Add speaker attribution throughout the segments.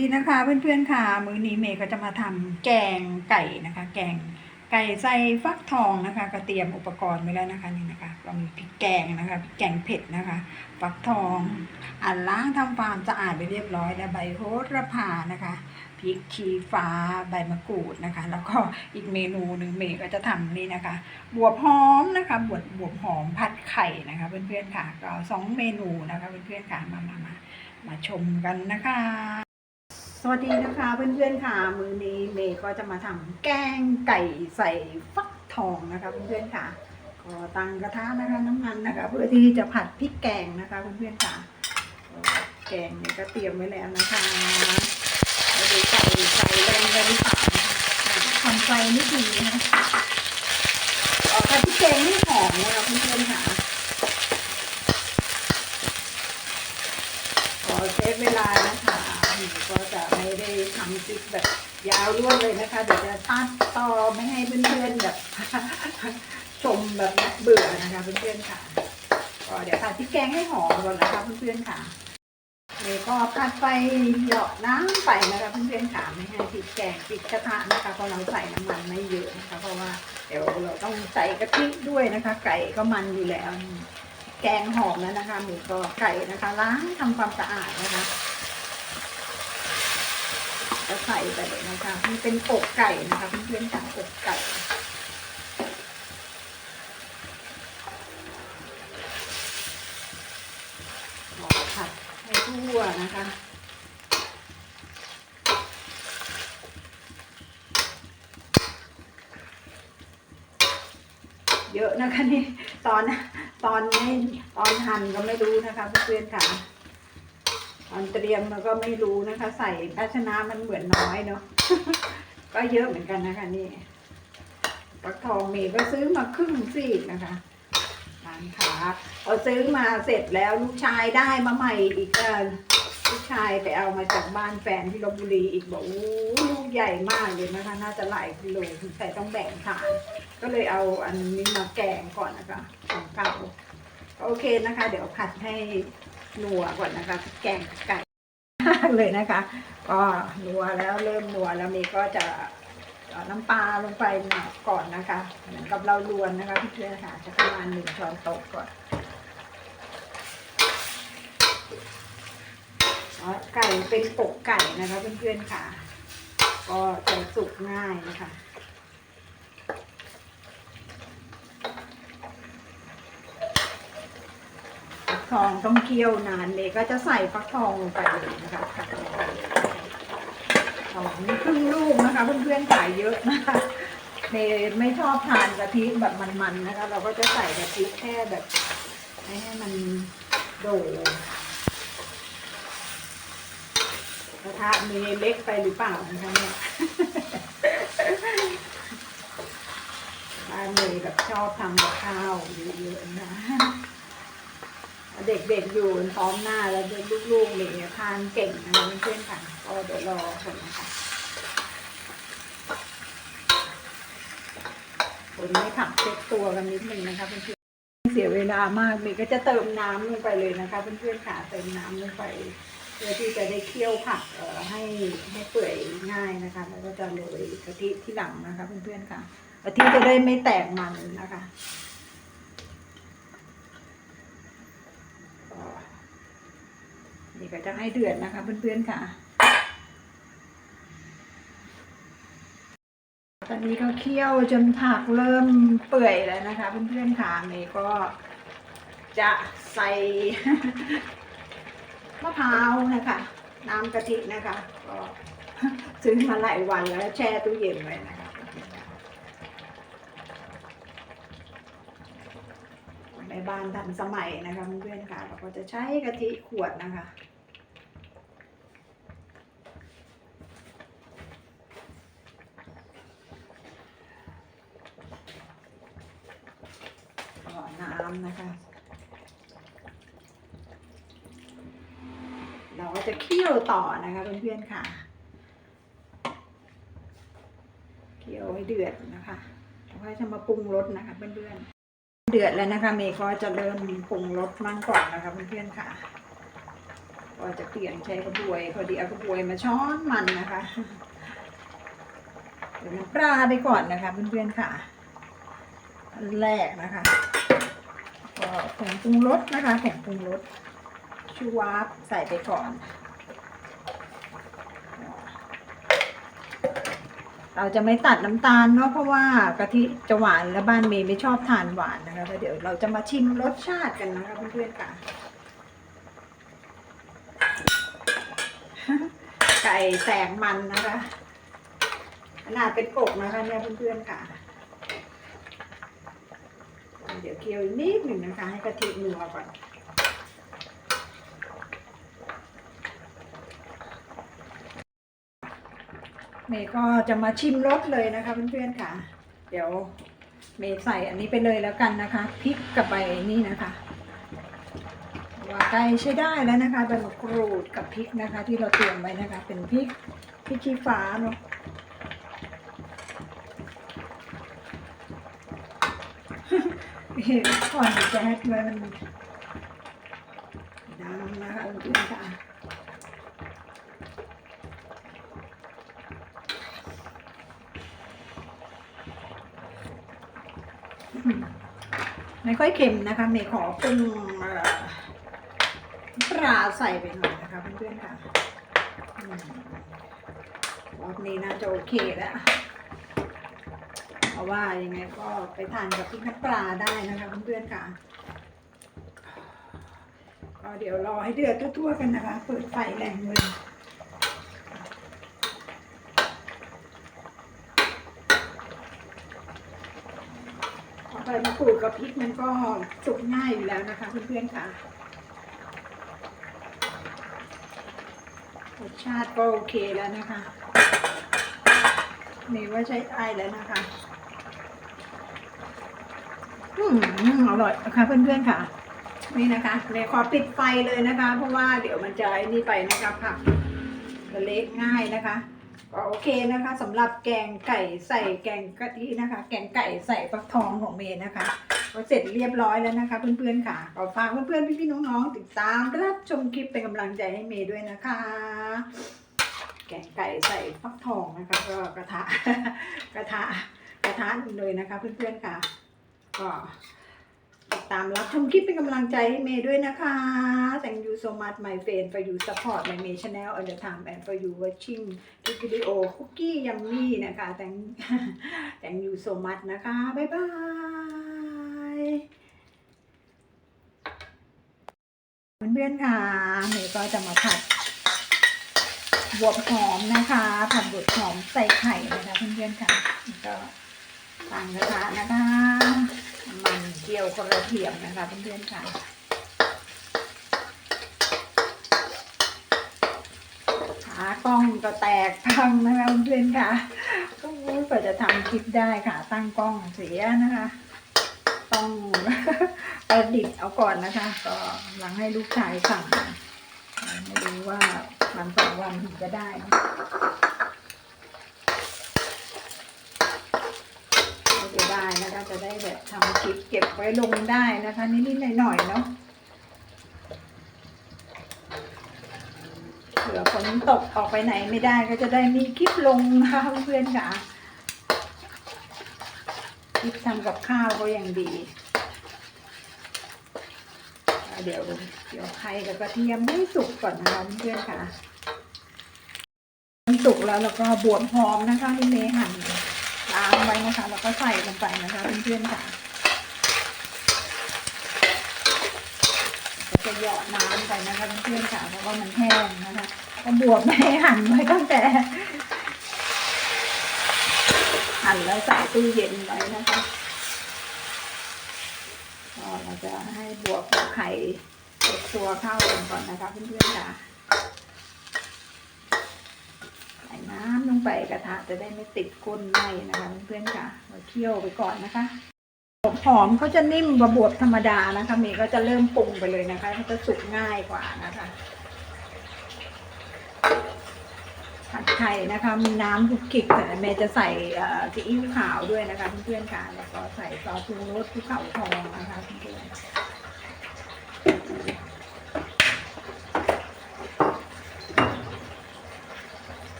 Speaker 1: ดีนะคะเพื่อนๆค่ะ มื้อนี้เมย์ก็จะมาทำแกงไก่นะคะ แกงไก่ใส่ฟักทองนะคะก็เตรียมอุปกรณ์ไว้แล้วนะคะนี่นะคะก็มีพริกแกงนะคะพริกแกงเผ็ดนะคะ ฟักทองอันล้างทำความสะอาดไปเรียบร้อยแล้วใบโหระพานะคะพริกชี้ฟ้าใบมะกรูดนะคะ แล้วก็อีกเมนูหนึ่งเมย์ก็จะทำนี่นะคะบวบหอมนะคะบวบบวบหอมผัดไข่นะคะ เพื่อนๆค่ะ ก็สองเมนูนะคะเพื่อนๆค่ะมามามามาชมกันนะคะ สวัสดีนะคะเพื่อนๆค่ะ มือนี้เมย์ก็จะมาทำแกงไก่ใส่ฟักทองนะคะเพื่อนๆค่ะ ก็ตั้งกระทะนะคะน้ำมันนะคะเพื่อที่จะผัดพริกแกงนะคะเพื่อนๆค่ะ แกงเนี่ยก็เตรียมไว้แล้วนะคะเราดูไก่ไฟแรงไปหรือเปล่านะคะทำไฟไม่ดีนะคะออกผัดพริกแกงให้หอมนะคะเพื่อนๆค่ะ ขอเซฟเวลานะคะหนู ก็จะไม่ได้ทำคลิปแบบยาวรวดเลยนะคะเดี๋ยวจะตัดต่อไม่ให้เพื่อนๆแบบชมแบบเบื่อนะคะเพื่อนๆค่ะก็เดี๋ยวผัดพริกแกงให้หอมก่อนนะคะเพื่อนๆค่ะเลยก็ตัดไฟเหยาะน้ำไปนะคะเพื่อนๆค่ะไม่ให้พริกแกงติดกระทะนะคะเพราะเราใส่น้ำมันไม่เยอะนะคะ เพราะว่าเดี๋ยวเราต้องใส่กะทิด้วยนะคะ ไก่ก็มันอยู่แล้วแกงหอมแล้วนะคะหมูก็ไก่นะคะล้างทำความสะอาดนะคะ ก็ใส่ไปเลยนะคะ มันเป็นอกไก่นะคะเพื่อนๆค่ะอกไก่รอผัดให้ทั่วนะคะเยอะนะคะนี่ตอนตอนไม่ตอนหั่นก็ไม่รู้นะคะเพื่อนๆค่ะ ตอนเตรียมมันก็ไม่รู้นะคะ ใส่ภาชนะมันเหมือนน้อยเนาะก็เยอะเหมือนกันนะคะนี่ปักทองเมย์ก็ซื้อมาครึ่งซีกนะคะร้านค้าพอซื้อมาเสร็จแล้วลูกชายได้มาใหม่อีกเออลูกชายไปเอามาจากบ้านแฟนที่ลบบุรีอีกบอกโอ้ลูกใหญ่มากเลยนะคะ น่าจะหลายกิโลถึงใส่ต้องแบ่งทานก็เลยเอาอันนี้มาแกงก่อนนะคะของเก่าโอเคนะคะ เดี๋ยวผัดให้ นัวก่อนนะคะ แกงไก่มากเลยนะคะ ก็นัวแล้วเริ่มนัวแล้วมย์ก็จะน้ำปลาลงไปหน่อยก่อนนะคะเหมือนกับเราลวนนะคะพี่เพื่อนค่ะจะประมาณหนึ่งช้อนโต๊ะก่อนไก่เป็นอกไก่นะคะเพื่อนๆค่ะ ก็จะสุกง่ายนะคะ ทองต้องเคี่ยวนานเลยก็จะใส่ฟักทองลงไปเลยนะคะผัดลงไปหอมครึ่งลูกนะคะเพื่อนๆขายเยอะนะคะเมย์ไม่ชอบทานกะทิแบบมันๆนะคะ เราก็จะใส่กะทิแค่แบบให้มันโดกระทะเมย์เล็กไปหรือเปล่านะคะเนี่ยบ้านเมยแบบชอบทำกับข้าวเยอะๆนะ เด็กๆอยู่พร้อมหน้าแล้วเด็กลูกๆเนี่ยทานเก่งนะคะเพื่อนๆค่ะก็เดี๋ยวรอคนนะคะคนไม่ขับเช็คตัวกันนิดนึงนะคะเพื่อนๆเสียเวลามากเมย์ก็จะเติมน้ำลงไปเลยนะคะเพื่อนๆค่ะเติมน้ำลงไปเพื่อที่จะได้เคี่ยวผักเอ่อให้ให้เปื่อยง่ายนะคะ แล้วก็จะโรยกะทิที่หลังนะคะเพื่อนๆค่ะกะทิจะได้ไม่แตกมันนะคะ ก็นี่ ก็จะให้เดือดนะคะเพื่อนๆค่ะ ตอนนี้ก็เคี่ยวจนผักเริ่มเปื่อยแล้วนะคะ เพื่อนๆค่ะเมย์ก็จะใส่มะพร้าวนะคะ น้ำกะทินะคะ ก็ซื้อมาหลายวันแล้วแช่ตู้เย็นไว้นะคะในบ้านทันสมัยนะคะเพื่อนๆค่ะ เราก็จะใช้กะทิขวดนะคะ ก็ น้ำนะคะ เราก็จะเคี่ยวต่อนะคะเพื่อนๆค่ะ เคี่ยวให้เดือดนะคะแล้วก็จะมาปรุงรสนะคะเพื่อนๆ เดือดแล้วนะคะ เมย์ก็จะเริ่มปรุงรสมั่งก่อนนะคะเพื่อนๆค่ะ ก็จะเปลี่ยนใช้กระบวยพอดีเอากระบวยมาช้อนมันนะคะเดี๋ยวน้ำปลาไปก่อนนะคะเพื่อนๆค่ะอันแรกนะคะ ก็ผงปรุงรสนะคะผงปรุงรสชูวาบใส่ไปก่อน เราจะไม่ตัดน้ำตาลเนาะเพราะว่ากะทิจะหวานและบ้านเมย์ไม่ชอบทานหวานนะคะเดี๋ยวเราจะมาชิมรสชาติกันนะคะเพื่อนๆค่ะไก่แตกมันนะคะขนาดเป็นกบนะคะเนี่ยเพื่อนๆค่ะ เดี๋ยวเคี่ยวอีกนิดหนึ่งนะคะ ให้กะทินัวก่อนเมย์ก็จะมาชิมรสเลยนะคะเพื่อนๆค่ะ เดี๋ยวเมย์ใส่อันนี้ไปเลยแล้วกันนะคะพริกกับใบนี่นะคะว่าใกล้ใช้ได้แล้วนะคะใบมะกรูดกับพริกนะคะ ที่เราเตรียมไว้นะคะ เป็นพริกพริกชี้ฟ้าเนาะเก่อนแจ๊ดไว้มันดังนะคะเพื่อนๆค่ะไม่ค่อยเค็มนะคะเมย์ขอปรุงปลาใส่ไปหน่อยนะคะเพื่อนๆค่ะอืมรอบนี้น่าจะโอเคแล้ว ราะว่ายังไงก็ไปทานกับพริกน้ำปลาได้นะคะเพื่อนๆค่ะก็เดี๋ยวรอให้เดือดทั่วๆกันนะคะ เปิดไฟแรงเลยใบมะกรูดกับพริกมันก็สุกง่ายอยู่แล้วนะคะเพื่อนๆค่ะรสชาติก็โอเคแล้วนะคะเมย์ว่าใช้ได้แล้วนะคะ อืมอร่อยนะคะเพื่อนๆค่ะ นี่นะคะเมย์ขอปิดไฟเลยนะคะ เพราะว่าเดี๋ยวมันจะไอ้นี่ไปนะคะผักจะเละง่ายนะคะก็โอเคนะคะสำหรับแกงไก่ใส่แกงกะทินะคะ แกงไก่ใส่ฟักทองของเมย์นะคะ ก็เสร็จเรียบร้อยแล้วนะคะ เพื่อนๆค่ะก็ฝากเพื่อนๆพี่ๆน้องๆติดตามรับชมคลิปเป็นกำลังใจให้เมย์ด้วยนะคะ แกงไก่ใส่ฟักทองนะคะ ก็กระทะกระทะกระทะเลยนะคะ เพื่อนๆค่ะ ก็ตามรับชมคลิปเป็นกำลังใจให้เมย์ด้วยนะคะ Thank you so much my friend for you support my May channel all the time and for you watching this video cookie yummy นะคะ thank thank you so much นะคะ บ๊ายบายเพื่อนๆค่ะเมย์ก็จะมาผัดบวบหอมนะคะ ผัดบวบหอมใส่ไข่นะคะเพื่อนๆค่ะก็ตั้งกระทะนะคะ มันเจียวกระเทียมนะคะเพื่อนๆค่ะขากล้องก็แตกพังนะคะเพื่อนๆค่ะก็รู้กว่าจะทำคลิปได้ค่ะ ตั้งกล้องเสียนะคะ ต้องประดิษฐ์เอาก่อนนะคะ ก็หลังให้ลูกชายสั่งไม่รู้ว่าวันสองวันถึงจะได้นะ ก็จะได้นะคะ จะได้แบบทำคลิปเก็บไว้ลงได้นะคะ นิดๆหน่อยๆเนาะเผื่อฝนตกออกไปไหนไม่ได้ก็จะได้มีคลิปลงนะคะเพื่อนค่ะคลิปทำกับข้าวก็ยังดี เดี๋ยวเดี๋ยวไข่กับกระเทียมให้สุกก่อนนะคะเพื่อนค่ะมันสุกแล้วแล้วก็บวบหอมนะคะที่เมย์หั่นางไว้นะคะแล้วก็ใส่ลงไปนะคะเพื่อนๆค่ะจะหยาะน้ำไปนะคะเพื่อนๆค่ะเพราะว่ามันแห้งนะคะก็บวบไม่ให้หั่นไว้ตั้งแต่หั่นแล้วใส่ตู้เย็นไว้นะคะก็เราจะให้บวบกับไข่ตัวเข้ากันก่อนนะคะเพื่อนๆค่ะ ใส่ น้ำลงไปกระทะจะได้ไม่ติดก้นไหมนะคะเพื่อนๆค่ะเราเคี่ยวไปก่อนนะคะหอมเขาจะนิ่มกว่าบวบธรรมดานะคะเมย์ก็จะเริ่มปรุงไปเลยนะคะเขาจะสุกง่ายกว่านะคะผัดไข่นะคะมีน้ำคุกกิกแต่เมย์จะใส่ซีอิ๊วขาวด้วยนะคะเพื่อนๆค่ะแล้วก็ใส่ซอสปรุงรสภูเขาทองนะคะเพื่อนๆ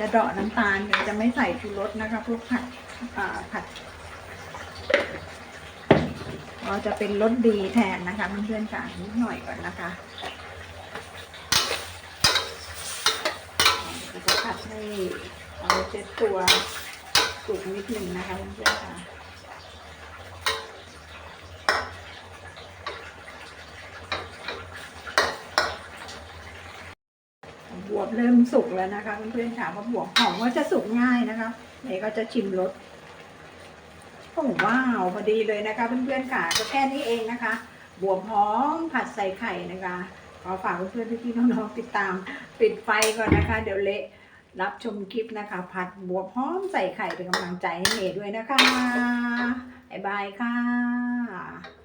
Speaker 1: จะเดาะน้ำตาลเดี๋ยวจะไม่ใส่ชูรสนะคะพวกผัดผัดเราจะเป็นรสดีแทนนะคะเพื่อนๆค่ะนิดหน่อยก่อนนะคะเราจะผัดให้เอาเจ็ดตัวสุกนิดหนึ่งนะคะเพื่อนๆค่ะ บวบเริ่มสุกแล้วนะคะเพื่อนๆค่ะเพราบวบหอมก็จะสุกง่ายนะคะเมย์ก็จะชิมรสโอ้ว้าวพอดีเลยนะคะเพื่อนๆค่ะก็แค่นี้เองนะคะบวบหอมผัดใส่ไข่นะคะขอฝากเพื่อนๆพี่ๆน้องๆติดตาม ปิดไฟก่อนนะคะ เดี๋ยวเละรับชมคลิปนะคะ ผัดบวบหอมใส่ไข่เป็นกำลังใจให้เมย์ด้วยนะคะบ๊ายบายค่ะ